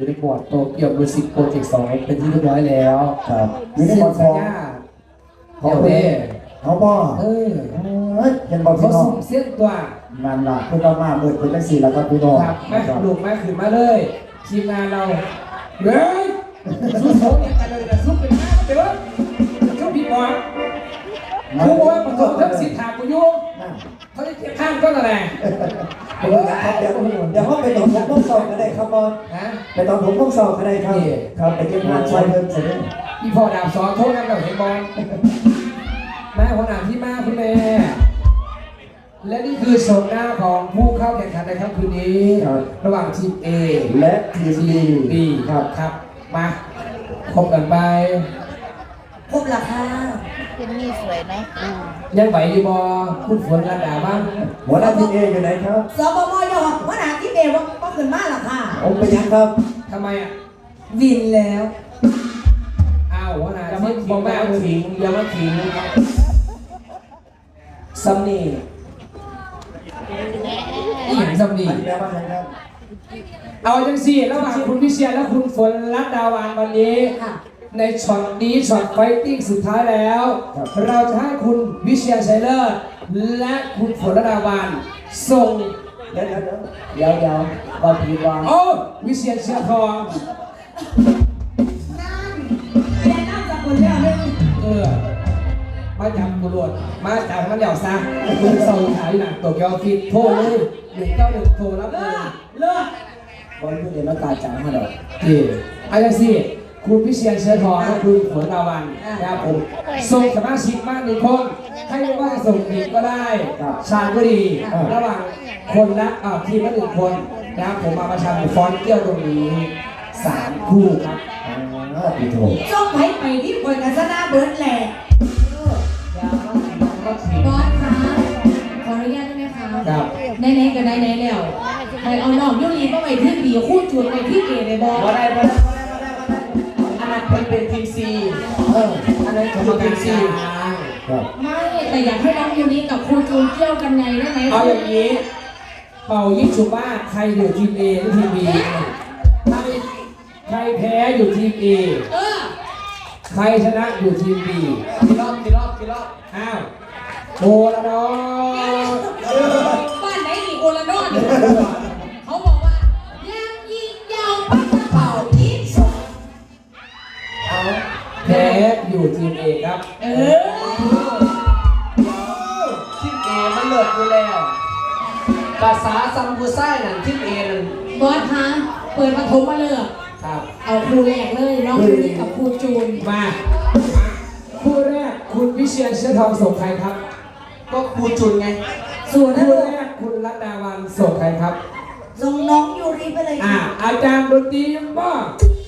อยู่ในบอร์ดโตเกียวมิวสิกโปรเจกต์สองเป็นที่เรียบร้อยแล้วครับอยู่ในเซ็บอนลสัทญองญาเขาเดี๋ยวเด้เด้เขาบ่เออเอ้ยยังบอกเขาพี่น้อส่งงเส้นตัวงานหลักเพื่อนก็มาเบิดเป็นจังสี่แล้วครับพี่น้องครับแม่ครับลูกแม่ขึ้นมาเลยทีมงานเราเฮ้ยสู้เขาเนี่ยกันเลยนะสู้เป็นแม่เดี๋ยวสู้พี่บอลกูว่าประตูทักสิทธากูยุ่งนั่นเขาจะเก็บข้างก็นั่นแหละ เดี๋ยวครับเดี๋ยวเดี๋ยวเขาไปตอนผมต้องสอบก็ได้ครับบอลนะไปตอนผมต้องสอบก็ได้ครับครับไปเก็บงานช่วยเพิ่มเสร็จพี่พ่อดาบสอนโทษกันเราเห็นบอลแม่หัวหน้าที่มากคุณแม่และนี่คือโฉมหน้าของผู้เข้าแข่งขันในค่ำคืนนี้ ระหว่างทีม A และทีมทีดีม B ครับครับมาคบกันไปพบราคา เป็นนี่สวยเนาะอืมยังไหวอยู่บอคุณฝนระดาบ้างหัวหน้าทีมเออยู่ไหนครับสบมยอว่าหนาที่เอว่าก็ขึ้นมาราคาผมไปยังครับทำไมอะวินแล้วอ้าวหัวหน้าที่บอกแม่ขิงอย่ามาขิงซัมนี่อีหยังซัมนี่อันนี้แปลว่าอะไรครับเอาจังสิระหว่างคุณพิเชียรและคุณฝนรัตดาวานวันนี้ค่ะ ในช็อตนี้ช็อตไฟติ้งสุดท้ายแล้ว เราจะให้คุณวิเชียรชัยเลิศและคุณฝนรัตดาวานส่งเดี๋ยวเดี๋ยวเดี๋ยวเดี๋ยวเดี๋ยวบอลพีวางโอ้วิเชียรเชียร์ทองนั่นเรียนน่าจะคนเดียวเลยเออมาจับตำรวจมาจับมันเดี่ยวซะคุณส่งขายหนังตัวเกียวฟิตโทรเลยหนึ่งเก้าหนึ่งโทรรับเลเลิยกเลิกบอลพี่เดี๋ยวมาตาจ๋ามาดอกที่อาจารย์สิ คุณพิเชียรเชื้อทองและคุณฝนดาวันนะครับผมส่งสมาชิกมากหนึ่งคนให้ไม่ว่าส่งหญิงก็ได้ ชายก็ดี ระหว่างคนละเอ่อทีมละหนึ่งคนนะครับผมมาประชันฟอนต์เกี้ยวตรงนี้สามคู่ครับอ่าปีโถจ้องไปไปที่คนกันซะหน้าเบิร์ดแหละยาวมากก็ถึงบอสคะขออนุญาตได้ไหมคะครับไหนๆก็ไหนๆแล้วไปเอาน้องยุรีก็ไปที่ดีคู่จุดไปที่เกในบอสมาได้มาไเป็นเป็นทีมซีเอออันนั้นคือทีมซีครับไม่แต่อยากให้น้องยูรีกับครูจูนเที่ยวกันไงได้ไหมเอาอย่างนี้เป่ายิงฉุบว่าใครอยู่ทีม A หรือทีม B ใครใครแพ้อยู่ทีม A เออใครชนะอยู่ทีม B กี่รอบกี่รอบกี่รอบอ้าวโอละดอบ้านไหนอีกโอลานอน อยู่ทีม A ครับ เออทีม A มันเลิศอยู่แล้ว ภาษาซัมบูไซนั่นทีม A นั่นบอสคะเปิดปฐมมาเลยครับ เอาครูแรกเลยน้องยูรีกับครูจูนมาคู่แรกคุณวิเชียรเชื้อทองส่งใครครับ ก็ครูจุนไงส่วนคู่แรกคุณรัตดาวันส่งใครครับ ส่งน้องยูริไปเลยอ่าค่ะอาจารย์ดนตรียังบ้าเข้า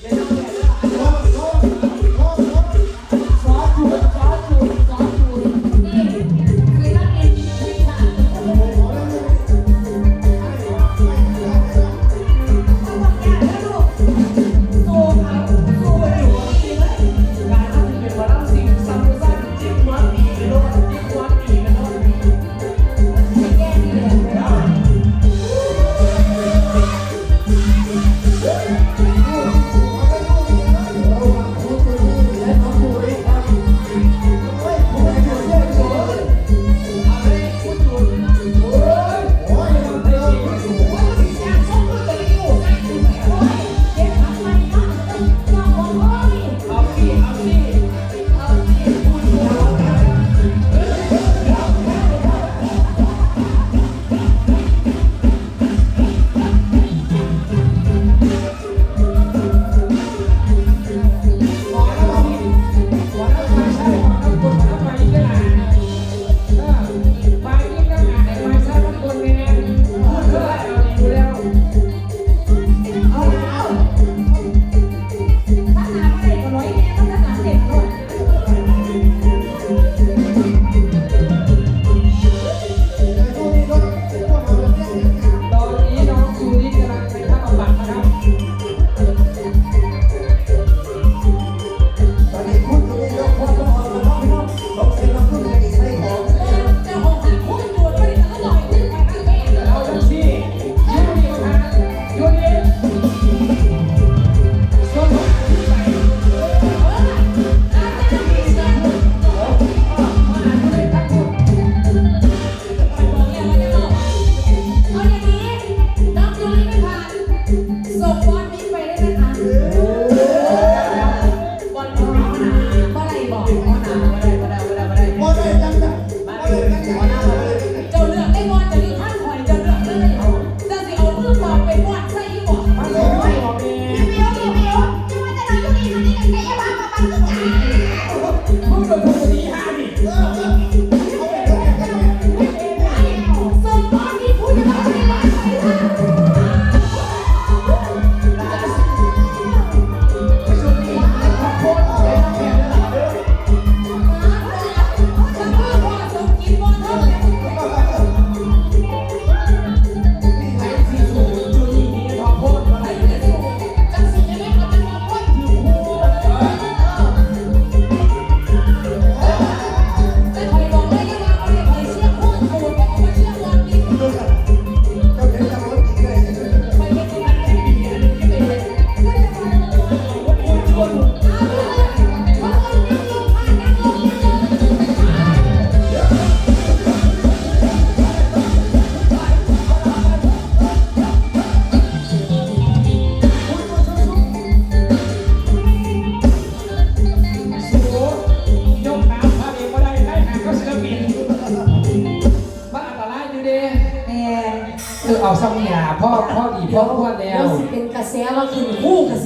เอาซ้ำเนี่ยพ่อพ่อดีพ่อพ่อแล้ว สิเป็นกระแสเรากินคู่กับง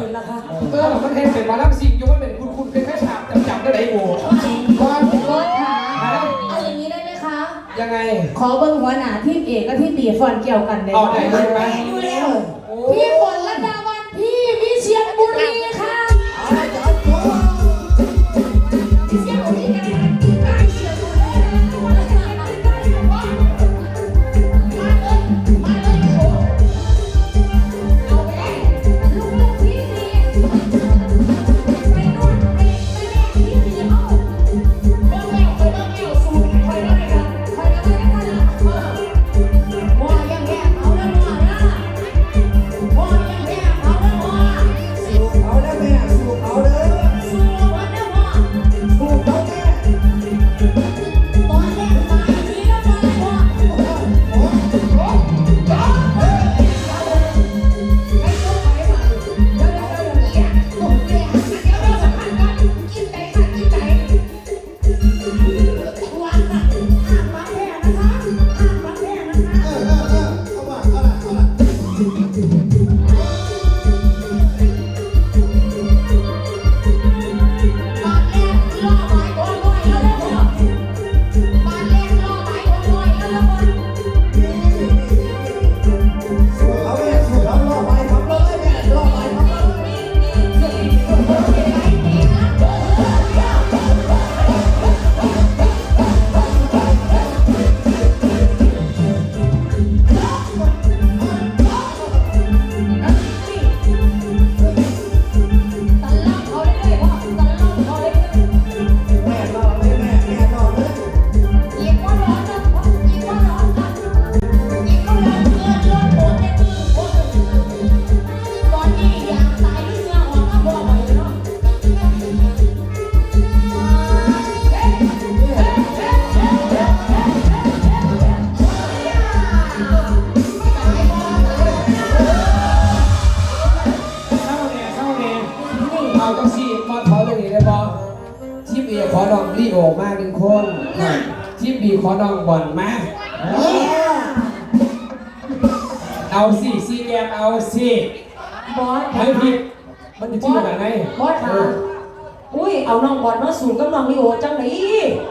กินแล้วค่ะเออมันเห็นเป็นมาแรับสิ่งยกมันเป็นคุณคุณเป็นแค่ฉากจำจำได้ไหมโง่ก่อนรถค่ะเอาอย่างนี้ได้ไหมคะ ยังไง ขอเบิ้งหัวหน้าที่เอกกับที่ตีฟอนเกี่ยวกันได้ไหมเได้ไหมดูแล้วพี่ ขอน้องลีโอมาหนึ่งคนทีมบีขอน้องบอลมาเอาสิซีแกมเอาสิบอสเฮ้ยพี่มันจะชื่อแบบไหนบอสค่ะอุ้ยเอาน้องบอลมาสู่กับน้องลิโอจังไหน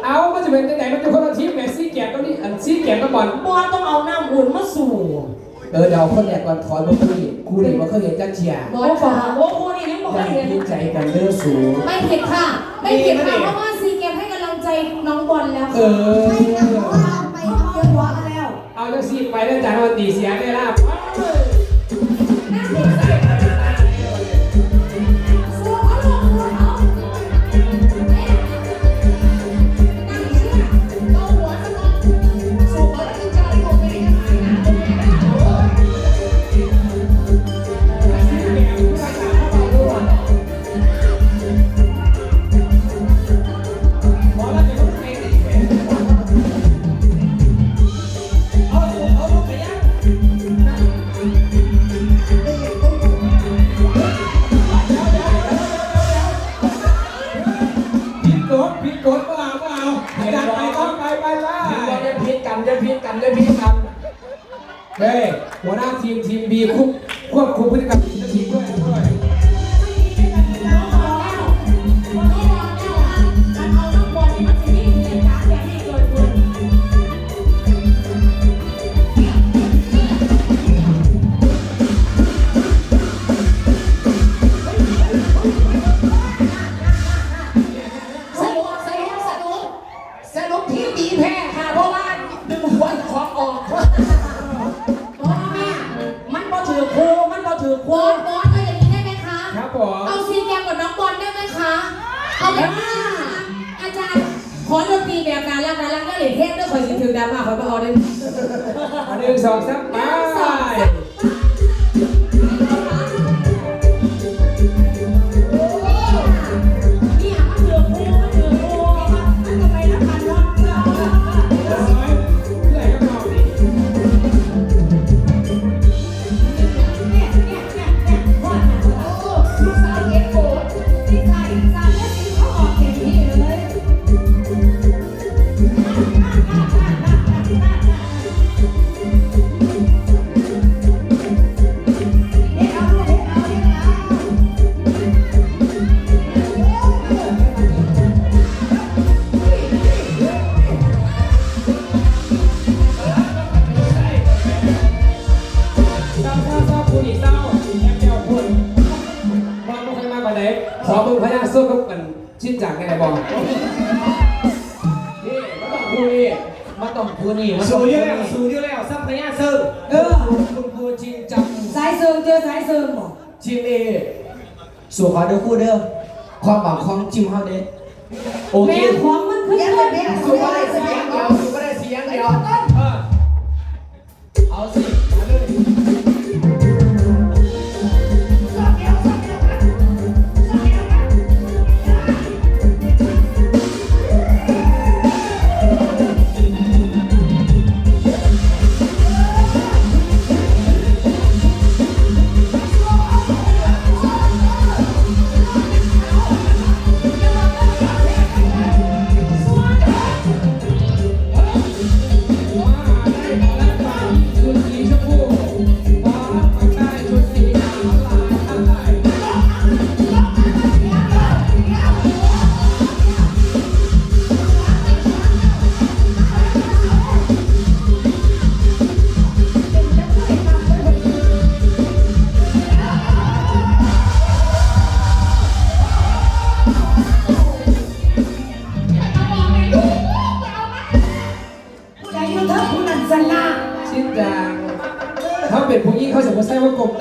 เอามันจะเป็นยังไงมันจะคนละทีมแหมซีแกมก็นี่อันซีแกมก็บอลบอสต้องเอาน้ำอุ่นมาสู่ เออเดี๋ยวคนแรกก่อนถอยมาคุยคู่นี่มาเคยเห็นจันเชียร์บอสค่ะโอ้โหนี่ยังบอกยัว่างเห็นพิใจกันเลือดสูงไม่ผิดค่ะ ไม่ผิดค่ะเพราะว่าซีเกมให้กำลังใจน้องบอลแล้วเอค่ะอไปเอาเยอะกว่าแล้ว เอาจังสิไปแล้วจานวันตีเสียได้ละ ได้พีกันได้พิษกันเฮ้ยหัวหน้าทีมทีมบีควบควบคุมพฤติกรรม ที่ตีแพ้ค่ะ เพราะว่าดึงหัวของออกบอลแม่มันบ่ถือครูมันบ่ถือบครูอลบอลเอาอย่างนี้ได้ไหมคะ ครับผมเอาซีแกมกับน้องบอลได้ไหมคะ เอาแบบว่าอาจารย์ ขอดนตรีแบบการรักการรักก็เหรียญเทพด้วยคอยสิถือดราม่าคอยมาเอาได้อันหนึ่งสองสามไป สองสาม นี่มาต้องคุยมาต้องพูนี่มาสูต้องเยพูอะแล้วนี่สูเยอะแล้วซับพญาเซิงเออคุณครูจริงจังสายเสริมเจอสายเสริมบอกทีมเอสู่ขอเด้อคู่เด้อความหวังของจิมเฮาเด้โอเคแม่ของมันคือเกิดแม่สู่ก็ได้เสียงเดียวสู่ก็ได้เสียงเดียวเออเอาสิ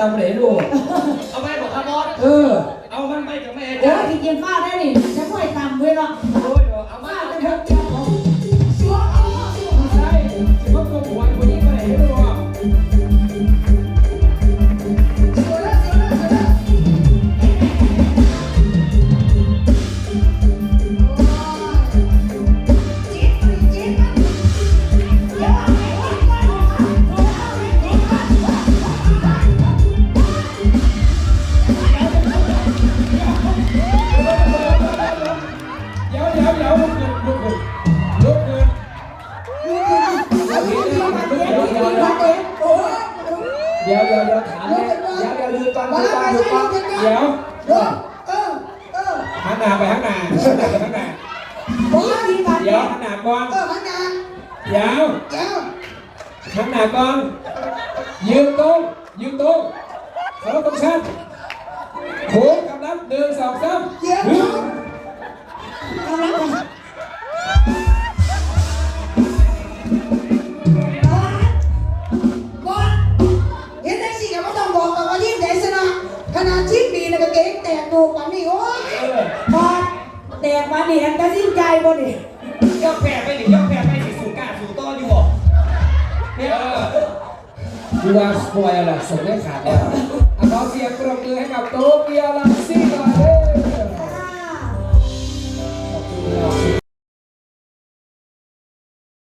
มาใส่ เดี๋ยวเดี๋ยวเดี๋ยวถามเลยเดี๋ยวเดี๋ยวยืนก่อนยืนก่อนยืนก่อนเดี๋ยวเออเออเออหันหน้าไปข้างหน้าหันหน้าไปข้างหน้าบอกดีมาเดี๋เด็ยวกหันหน้าก่อนเออมันนานเดี๋ยวเดี๋ยวหันหน้าก่อนยืนตรงยืนตรงเคารพตรงชั้นโค้งกำลังหนึ่งสองสามเดี๋ยวหนึ่งกำลัง ก่งแตกดูปันนี่โอ้ยเออบอลแตกมานี่อันก็สิ้นใจบ่นี่ยกแผ่ไปหรือยกแผ่ไปสิสู่กล้าสู่ต้ออยู่บ่เนี่ยดูว่าสปอยล์อะไรส่งได้ขาดแล้วอะขอเสียงปรบมือให้กับโตเกียวลังซี่ก่อน